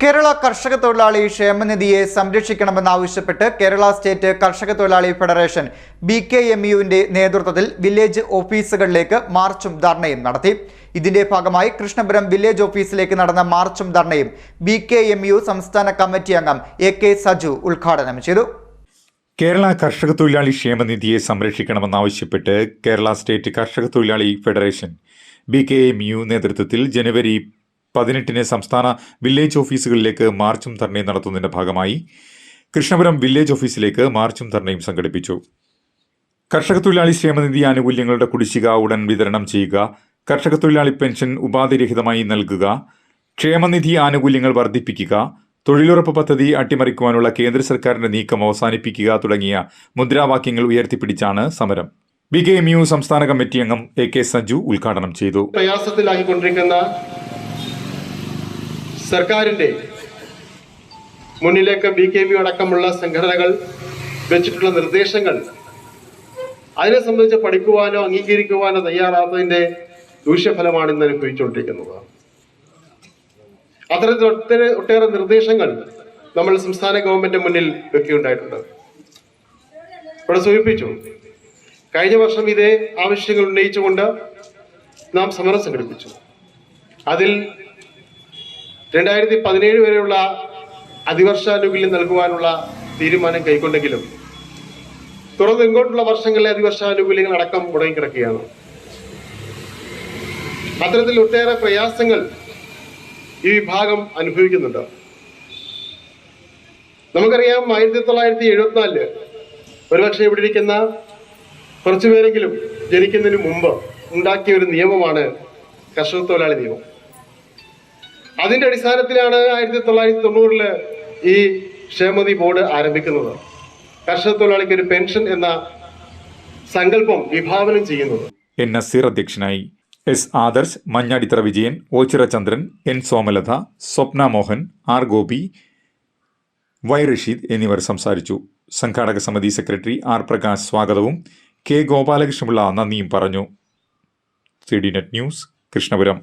കേരള കർഷക തൊഴിലാളി ക്ഷേമനിധിയെ സംരക്ഷിക്കണമെന്നാവശ്യപ്പെട്ട് കേരള സ്റ്റേറ്റ് കർഷക തൊഴിലാളി ഫെഡറേഷൻ ബി കെ എം യുവിന്റെ നേതൃത്വത്തിൽ വില്ലേജ് ഓഫീസുകളിലേക്ക് മാർച്ചും ധർണയും നടത്തി. ഇതിന്റെ ഭാഗമായി കൃഷ്ണപുരം വില്ലേജ് ഓഫീസിലേക്ക് നടന്ന മാർച്ചും ധർണയും ബി കെ എം യു സംസ്ഥാന കമ്മിറ്റി അംഗം എ കെ സജു ഉദ്ഘാടനം ചെയ്തു. കേരള കർഷക തൊഴിലാളി ക്ഷേമനിധിയെ സംരക്ഷിക്കണമെന്നാവശ്യപ്പെട്ട് കേരള സ്റ്റേറ്റ് കർഷക തൊഴിലാളി federation B K M U നേതൃത്വത്തിൽ ജനുവരി പതിനെട്ടിന് സംസ്ഥാന വില്ലേജ് ഓഫീസുകളിലേക്ക് മാർച്ചും ധർണയും നടത്തുന്നതിന്റെ ഭാഗമായി കൃഷ്ണപുരം വില്ലേജ് ഓഫീസിലേക്ക് മാർച്ചും ധർണയും സംഘടിപ്പിച്ചു. കർഷക തൊഴിലാളി ക്ഷേമനിധി ആനുകൂല്യങ്ങളുടെ കുടിശ്ശിക ഉടൻ വിതരണം ചെയ്യുക കർഷക തൊഴിലാളി പെൻഷൻ ഉപാധിരഹിതമായി നൽകുക ക്ഷേമനിധി ആനുകൂല്യങ്ങൾ വർദ്ധിപ്പിക്കുക തൊഴിലുറപ്പ് പദ്ധതി അട്ടിമറിക്കുവാനുള്ള കേന്ദ്ര സർക്കാരിന്റെ നീക്കം അവസാനിപ്പിക്കുക തുടങ്ങിയ മുദ്രാവാക്യങ്ങൾ ഉയർത്തിപ്പിടിച്ചാണ് സമരം. ബി കെ എം യു സംസ്ഥാന കമ്മിറ്റി അംഗം എ കെ സഞ്ജു ഉദ്ഘാടനം ചെയ്തു. പ്രയാസത്തിലാക്കിക്കൊണ്ടിരിക്കുന്ന സർക്കാരിന്റെ മുന്നിലേക്ക് ബി കെ പി അടക്കമുള്ള സംഘടനകൾ വെച്ചിട്ടുള്ള നിർദ്ദേശങ്ങൾ അതിനെ സംബന്ധിച്ച് പഠിക്കുവാനോ അംഗീകരിക്കുവാനോ തയ്യാറാത്തതിന്റെ ദൂഷ്യഫലമാണ് ഇന്ന് അനുഭവിച്ചുകൊണ്ടിരിക്കുന്നത്. അത്തരത്തിൽ ഒട്ടേറെ ഒട്ടേറെ നിർദ്ദേശങ്ങൾ നമ്മൾ സംസ്ഥാന ഗവൺമെന്റ് മുന്നിൽ വെക്കുകയുണ്ടായിട്ടുണ്ട്. ഇവിടെ സൂചിപ്പിച്ചു കഴിഞ്ഞ വർഷം ഇതേ ആവശ്യങ്ങൾ ഉന്നയിച്ചുകൊണ്ട് നാം സമരം സംഘടിപ്പിച്ചു. അതിൽ രണ്ടായിരത്തി പതിനേഴ് വരെയുള്ള അതിവർഷാനുകൂല്യം നൽകുവാനുള്ള തീരുമാനം കൈക്കൊണ്ടെങ്കിലും തുടർന്ന് ഇങ്ങോട്ടുള്ള വർഷങ്ങളിലെ അതിവർഷാനുകൂല്യങ്ങൾ അടക്കം മുടങ്ങിക്കിടക്കുകയാണ്. അത്തരത്തിൽ ഒട്ടേറെ പ്രയാസങ്ങൾ ഈ വിഭാഗം അനുഭവിക്കുന്നുണ്ട്. നമുക്കറിയാം ആയിരത്തി തൊള്ളായിരത്തി എഴുപത്തിനാലിൽ ഒരുപക്ഷെ ഇവിടെ ഇരിക്കുന്ന കുറച്ചുപേരെങ്കിലും ജനിക്കുന്നതിന് മുമ്പ് ഉണ്ടാക്കിയ ഒരു നിയമമാണ് കർഷക തൊഴിലാളി നിയമം. അതിന്റെ അടിസ്ഥാനത്തിലാണ് ആയിരത്തി തൊള്ളായിരത്തി തൊണ്ണൂറിൽ ഈ ക്ഷേമനിധി ബോർഡ് ആരംഭിക്കുന്നത്. കർഷക തൊഴിലാളിക്ക് ഒരു പെൻഷൻ എന്ന സങ്കല്പം വിഭാവനം ചെയ്യുന്നത്. എൻ നസീർ അധ്യക്ഷനായി S Adarsh Manjadithra Vijayan Ochirachandran N Somalatha Swapna Mohan R Gopi Y Rasheed എന്നിവർ സംസാരിച്ചു. സംഘാടക സമിതി സെക്രട്ടറി ആർ പ്രകാശ് സ്വാഗതവും കെ ഗോപാലകൃഷ്ണപിള്ള നന്ദിയും പറഞ്ഞു. C D net news Krishnapuram.